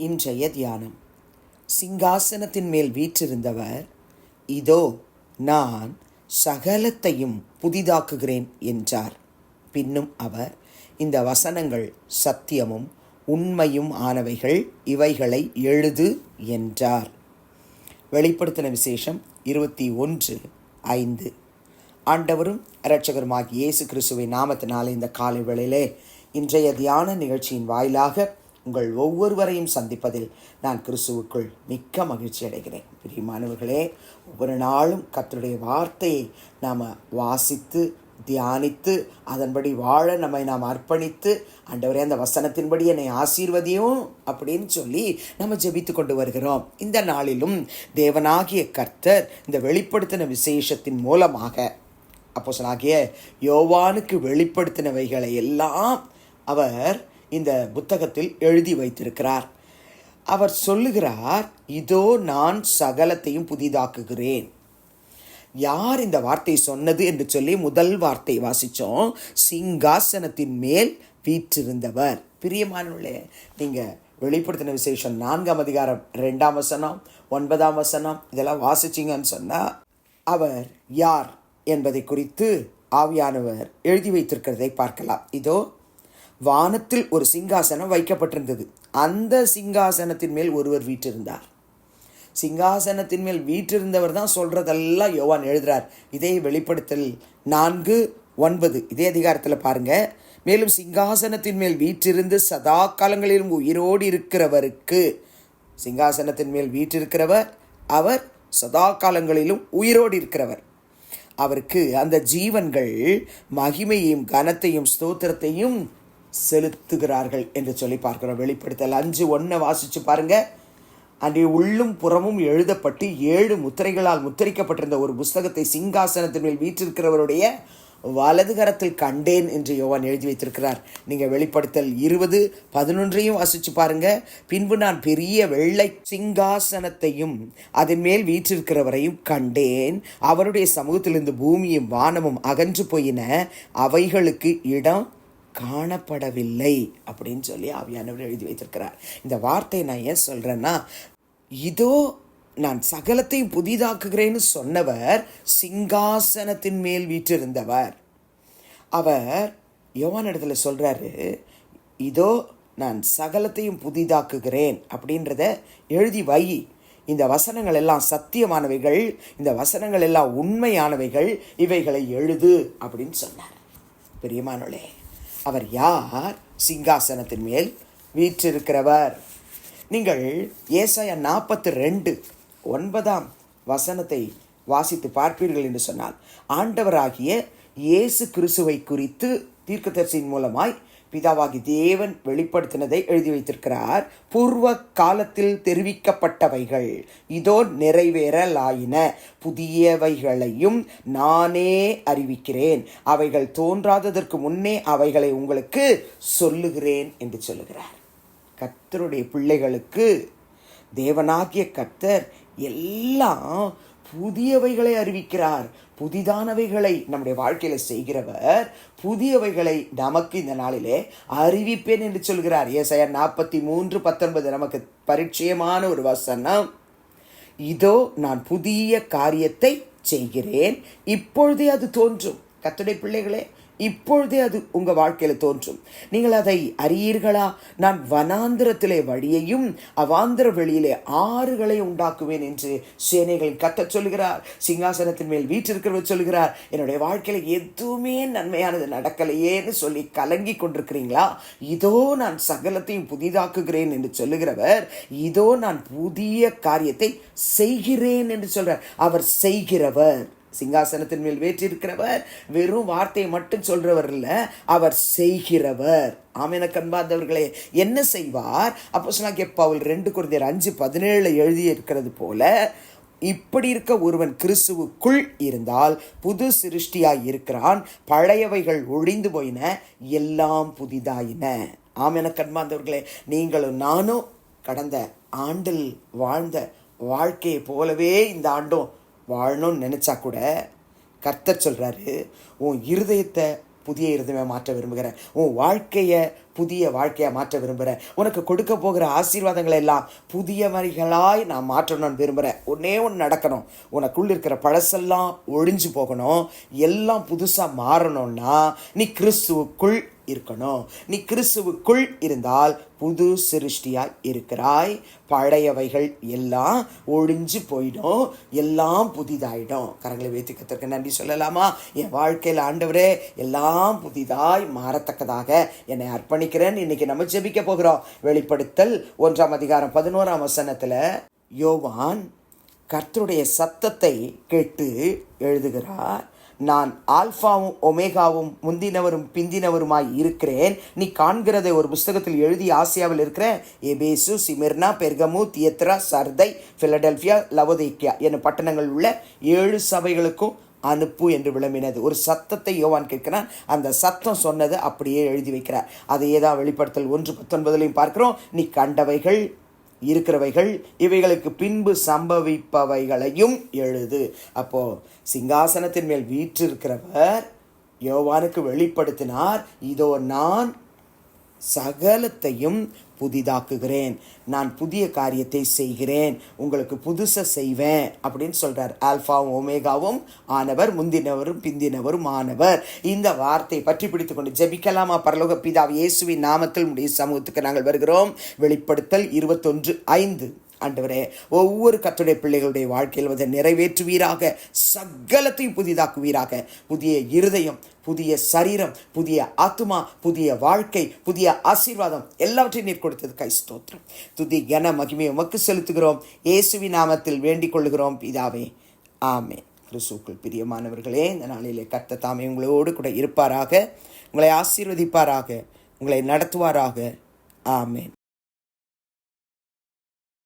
இன்றைய தியானம். சிங்காசனத்தின் மேல் வீற்றிருந்தவர் இதோ நான் சகலத்தையும் புதிதாக்குகிறேன் என்றார். பின்னும் அவர் இந்த வசனங்கள் சத்தியமும் உண்மையும் ஆனவைகள் இவைகளை எழுது என்றார். வெளிப்படுத்தின விசேஷம் இருபத்தி ஒன்று ஐந்து. ஆண்டவரும் இரட்சகருமாகி இயேசு கிறிஸ்துவை நாமத்தினாலே இந்த காலை வேளையிலே இன்றைய தியான நிகழ்ச்சியின் வாயிலாக உங்கள் ஒவ்வொருவரையும் சந்திப்பதில் நான் கிறிஸ்துவுக்குள் மிக்க மகிழ்ச்சி அடைகிறேன். பிரியமானவர்களே ஒவ்வொரு நாளும் கர்த்தருடைய வார்த்தையை நாம் வாசித்து தியானித்து அதன்படி வாழ நம்மை நாம் அர்ப்பணித்து ஆண்டவரே அந்த வசனத்தின்படி என்னை ஆசீர்வதியும் அப்படின்னு சொல்லி நம்ம ஜெபித்து கொண்டு வருகிறோம். இந்த நாளிலும் தேவனாகிய கர்த்தர் இந்த வெளிப்படுத்தின விசேஷத்தின் மூலமாக அப்போசனாகிய யோவானுக்கு வெளிப்படுத்தினவைகளை எல்லாம் அவர் இந்த புத்தகத்தில் எழுதி வைத்திருக்கிறார். அவர் சொல்லுகிறார் இதோ நான் சகலத்தையும் புதிதாக்குகிறேன். யார் இந்த வார்த்தை சொன்னது என்று சொல்லி முதல் வார்த்தை வாசித்தோம் சிங்காசனத்தின் மேல் வீற்றிருந்தவர். பிரியமானவர்களே நீங்கள் வெளிப்படுத்தின விசேஷம் நான்காம் அதிகாரம் ரெண்டாம் வசனம் ஒன்பதாம் வசனம் இதெல்லாம் வாசிச்சிங்கன்னு சொன்னால் அவர் யார் என்பதை குறித்து ஆவியானவர் எழுதி வைத்திருக்கிறதை பார்க்கலாம். இதோ வானத்தில் ஒரு சிங்காசனம் வைக்கப்பட்டிருந்தது. அந்த சிங்காசனத்தின் மேல் ஒருவர் வீற்றிருந்தார். சிங்காசனத்தின் மேல் வீற்றிருந்தவர் தான் சொல்கிறதெல்லாம் யோவான் எழுதுறார். இதே வெளிப்படுத்தல் நான்கு ஒன்பது. இதே அதிகாரத்தில் பாருங்க. மேலும் சிங்காசனத்தின் மேல் வீற்றிருந்து சதா காலங்களிலும் உயிரோடு இருக்கிறவருக்கு சிங்காசனத்தின் மேல் வீற்றிருக்கிறவர் அவர் சதா காலங்களிலும் உயிரோடு இருக்கிறவர். அவருக்கு அந்த ஜீவன்கள் மகிமையும் கனத்தையும் ஸ்தோத்திரத்தையும் செலுத்துகிறார்கள் என்று சொல்லி பார்க்கிறோம். வெளிப்படுத்தல் அஞ்சு ஒன்றை வாசித்து பாருங்க. அன்றைய உள்ளும் புறமும் எழுதப்பட்டு ஏழு முத்திரைகளால் முத்திரிக்கப்பட்டிருந்த ஒரு புஸ்தகத்தை சிங்காசனத்தின் மேல் வீற்றிருக்கிறவருடைய வலது கரத்தில் கண்டேன் என்று யோவான் எழுதி வைத்திருக்கிறார். நீங்கள் வெளிப்படுத்தல் இருபது பதினொன்றையும் வாசித்து பாருங்க. பின்பு நான் பெரிய வெள்ளை சிங்காசனத்தையும் அதன் மேல் வீற்றிருக்கிறவரையும் கண்டேன். அவருடைய சமூகத்திலிருந்து பூமியும் வானமும் அகன்று போயின. அவைகளுக்கு இடம் காணப்படவில்லை அப்படின்னு சொல்லி ஆவியானவர் எழுதி வைத்திருக்கிறார். இந்த வார்த்தையை நான் ஏன் சொல்கிறேன்னா இதோ நான் சகலத்தையும் புதிதாக்குகிறேன்னு சொன்னவர் சிங்காசனத்தின் மேல் வீற்றிருந்தவர். அவர் யோவான் இடத்துல சொல்கிறாரு இதோ நான் சகலத்தையும் புதிதாக்குகிறேன் அப்படின்றத எழுதி வை. இந்த வசனங்கள் எல்லாம் சத்தியமானவைகள் இந்த வசனங்கள் எல்லாம் உண்மையானவைகள் இவைகளை எழுது அப்படின்னு சொன்னார். பிரியமானோளே அவர் யார்? சிங்காசனத்தின் மேல் வீற்றிருக்கிறவர். நீங்கள் ஏசாய நாற்பத்தி ரெண்டு ஒன்பதாம் வசனத்தை வாசித்து பார்ப்பீர்கள் என்று சொன்னால் ஆண்டவராகிய இயேசு கிறிஸ்துவை குறித்து தீர்க்கதரிசியின் மூலமாய் பிதாவாகி தேவன் வெளிப்படுத்தினதை எழுதி வைத்திருக்கிறார். பூர்வ காலத்தில் தெரிவிக்கப்பட்டவைகள் இதோ நிறைவேறலாயின. புதியவைகளையும் நானே அறிவிக்கிறேன். அவைகள் தோன்றாததற்கு முன்னே அவைகளை உங்களுக்கு சொல்லுகிறேன் என்று சொல்லுகிறார். கர்த்தருடைய பிள்ளைகளுக்கு தேவனாகிய கர்த்தர் எல்லாம் புதியவைகளை அறிவிக்கிறார். புதிதானவைகளை நம்முடைய வாழ்க்கையில் செய்கிறவர் புதியவைகளை நமக்கு இந்த நாளிலே அறிவிப்பேன் என்று சொல்கிறார். ஏசாயா நாற்பத்தி மூன்று பத்தொன்பது நமக்கு பரிச்சயமான ஒரு வசனம். இதோ நான் புதிய காரியத்தை செய்கிறேன். இப்பொழுதே அது தோன்றும். கத்துடைய பிள்ளைகளே இப்பொழுதே அது உங்கள் வாழ்க்கையில் தோன்றும். நீங்கள் அதை அறியீர்களா? நான் வனாந்திரத்திலே வழியையும் அவாந்திர வெளியிலே ஆறுகளை உண்டாக்குவேன் என்று சேனைகள் கத்த சொல்கிறார் சிங்காசனத்தின் மேல் வீற்றிருக்கிறவர் சொல்கிறார் என்னுடைய வாழ்க்கையில் எதுவுமே நன்மையானது நடக்கலையேன்னு சொல்லி கலங்கி கொண்டிருக்கிறீங்களா? இதோ நான் சகலத்தையும் புதிதாக்குகிறேன் என்று சொல்லுகிறவர் இதோ நான் புதிய காரியத்தை செய்கிறேன் என்று சொல்கிறார் அவர் செய்கிறவர். சிங்காசனத்தின் மேல் வேற்றிருக்கிறவர் வெறும் வார்த்தையை மட்டும் சொல்றவர் இல்லை அவர் செய்கிறவர். ஆமென கண்பார்ந்தவர்களே என்ன செய்வார்? அப்போ சொன்னாங்க பவுல் ரெண்டு குழந்தையர் அஞ்சு பதினேழுல எழுதி இருக்கிறது போல இப்படி இருக்க ஒருவன் கிறிஸ்துவுக்குள் இருந்தால் புது சிருஷ்டியாய் இருக்கிறான் பழையவைகள் ஒழிந்து போயின எல்லாம் புதிதாயின. ஆமென கண்பார்ந்தவர்களே நீங்களும் நானும் கடந்த ஆண்டில் வாழ்ந்த வாழ்க்கையை போலவே இந்த ஆண்டும் வாழணும்னு நினச்சா கூட கர்த்தர் சொல்கிறாரு உன் இருதயத்தை புதிய இருதயமாக மாற்ற விரும்புகிறேன். உன் வாழ்க்கையை புதிய வாழ்க்கையாக மாற்ற விரும்புகிறேன். உனக்கு கொடுக்க போகிற ஆசீர்வாதங்களை எல்லாம் புதிய வரிகளாய் நான் மாற்றணும்னு விரும்புகிறேன். ஒன்னே ஒன்று நடக்கணும். உனக்குள்ள இருக்கிற பழசெல்லாம் ஒழிஞ்சு போகணும். எல்லாம் புதுசாக மாறணும்னா நீ கிறிஸ்துவுக்குள் இருக்கணும். நீ கிறிஸ்துவுக்குள் இருந்தால் புது சிருஷ்டியாய் இருக்கிறாய். பழையவைகள் எல்லாம் ஒழிஞ்சு போயிடும். எல்லாம் புதிதாயிடும். கரங்களை வைத்து நன்றி சொல்லலாமா? என் வாழ்க்கையில் ஆண்டவரே எல்லாம் புதிதாய் மாறத்தக்கதாக என்னை அர்ப்பணிக்கிறேன். இன்னைக்கு நம்ம ஜெபிக்க போகிறோம். வெளிப்படுத்தல் ஒன்றாம் அதிகாரம் பதினோராம் வசனத்தில் யோவான் கர்த்தருடைய சத்தத்தை கேட்டு எழுதுகிறார். நான் ஆல்ஃபாவும் ஒமேகாவும் முந்தினவரும் பிந்தினவருமாய் இருக்கிறேன். நீ காண்கிறதை ஒரு புஸ்தகத்தில் எழுதி ஆசியாவில் இருக்கிற எபேசு சிமிர்னா பெர்கமு தியத்ரா சர்தை ஃபிலடெல்ஃபியா லவோதேக்கியா என்னும் பட்டணங்கள் உள்ள ஏழு சபைகளுக்கும் அனுப்பு என்று விளம்பினது. ஒரு சத்தத்தை யோவான் கேட்கிறான். அந்த சத்தம் சொன்னது அப்படியே எழுதி வைக்கிறார். அதையே தான் வெளிப்படுத்தல் ஒன்று பத்தொன்பதுலையும் பார்க்குறோம். நீ கண்டவைகள் இருக்கிறவைகள் இவைகளுக்கு பின்பு சம்பவிப்பவைகளையும் எழுது. அப்போ சிங்காசனத்தின் மேல் வீற்றிருக்கிறவர் யோவானுக்கு வெளிப்படுத்தினார் இதோ நான் சகலத்தையும் புதிதாக்குகிறேன். நான் புதிய காரியத்தை செய்கிறேன். உங்களுக்கு புதுசை செய்வேன் அப்படின்னு சொல்கிறார் ஆல்ஃபாவும் ஒமேகாவும் ஆனவர் முந்தினவரும் பிந்தினவரும் ஆனவர். இந்த வார்த்தை பற்றி பிடித்து கொண்டு ஜெபிக்கலாமா? பரலோக பிதா இயேசுவின் நாமத்தில் உடைய சமூகத்துக்கு நாங்கள் வருகிறோம். வெளிப்படுத்தல் இருபத்தொன்று ஐந்து. ஆண்டவரே ஒவ்வொரு கத்துடைய பிள்ளைகளுடைய வாழ்க்கையில் வந்து நிறைவேற்றுவீராக சகலத்தையும் புதிதாக்குவீராக. புதிய இருதயம் புதிய சரீரம் புதிய ஆத்மா புதிய வாழ்க்கை புதிய ஆசீர்வாதம் எல்லாவற்றையும் நீர் கொடுத்தது கை ஸ்தோத்திரம். துதி கன மகிமையை உமக்கு செலுத்துகிறோம். இயேசுவி நாமத்தில் வேண்டிக் கொள்கிறோம் பிதாவே ஆமே கிறிஸ்துக்குள் பிரியமானவர்களே இந்த நாளிலே கர்த்த தாமே உங்களோடு கூட இருப்பாராக. உங்களை ஆசீர்வதிப்பாராக. உங்களை நடத்துவாராக. ஆமேன்.